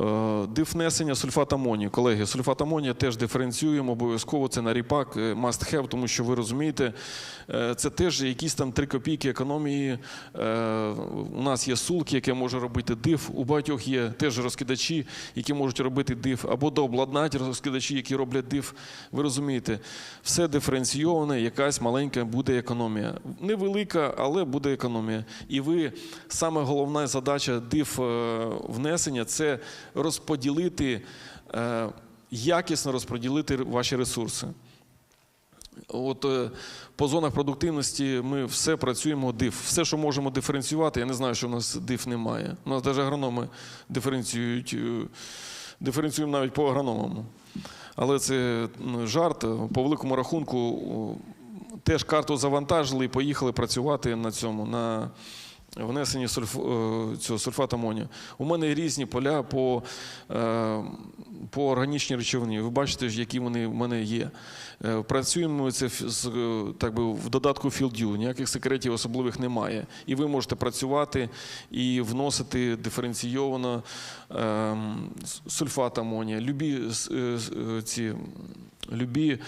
Е, Диф внесення сульфат амонію. Колеги, сульфат амонія теж диференціюємо обов'язково. Це на ріпак, е, must have, тому що ви розумієте, е, це теж якісь там 3 копійки економії. У нас є сулки, яке може робити диф. У багатьох є теж розкидачі, які можуть робити диф, або дообладнати розкидачі, які роблять диф. Ви розумієте, все диференційоване, якась маленька буде економія. Невелика, але буде економія. І ви саме головна задача диф внесення це розподілити, е, якісно розподілити ваші ресурси. От е, по зонах продуктивності ми все працюємо диф. Все, що можемо диференціювати, я не знаю, що в нас диф немає. У нас навіть агрономи диференціюють, е, диференціюємо навіть по агрономам. Але це жарт. По великому рахунку теж карту завантажили і поїхали працювати на цьому. на Внесенні сульф, е, цього сульфату амонію. У мене різні поля по, е, по органічній речовині. Ви бачите, які вони в мене є. Е, Працюємо це з, так би, в додатку FieldView, ніяких секретів особливих немає. І ви можете працювати і вносити диференційовано е, сульфат амонія, любі ці любі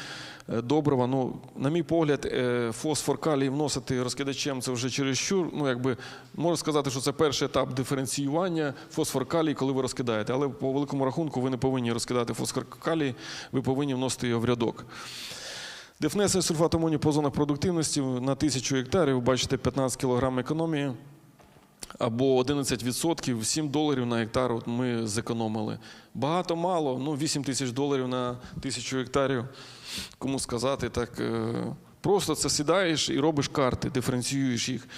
добрива. Ну, на мій погляд, фосфор калій вносити розкидачем це вже чересчур. Ну, якби можна сказати, що це перший етап диференціювання фосфор калій, коли ви розкидаєте. Але по великому рахунку ви не повинні розкидати фосфор калій, ви повинні вносити його в рядок. Де внесення сульфату амонію по зонах продуктивності на тисячу гектарів, ви бачите 15 кг економії або 11%, 7 доларів на гектар от ми зекономили. Багато мало, ну 8 тисяч доларів на тисячу гектарів. Кому сказати так. е, Просто це сідаєш і робиш карти, диференціюєш їх.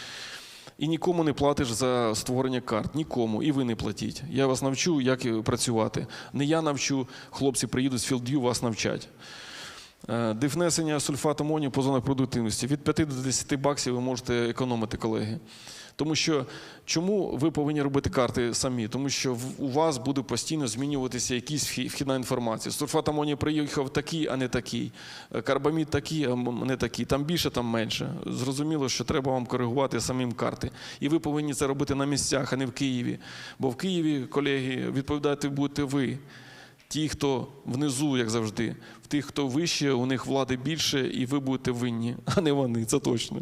І нікому не платиш за створення карт. Нікому. І ви не платіть. Я вас навчу, як е, працювати. Не я навчу, хлопці приїдуть з філд'ю, вас навчать. Е, Диф сульфату амонію по зонах продуктивності. Від 5 до 10 баксів ви можете економити, колеги. Тому що чому ви повинні робити карти самі? Тому що у вас буде постійно змінюватися якісь вхідна інформація. Сульфат амонію приїхав такий, а не такий. Е, Карбамід такий, а не такий. Там більше, там менше. Зрозуміло, що треба вам коригувати самим карти. І ви повинні це робити на місцях, а не в Києві. Бо в Києві, колеги, відповідати будете ви. Ті, хто внизу, як завжди, в тих, хто вище, у них влади більше, і ви будете винні, а не вони, це точно.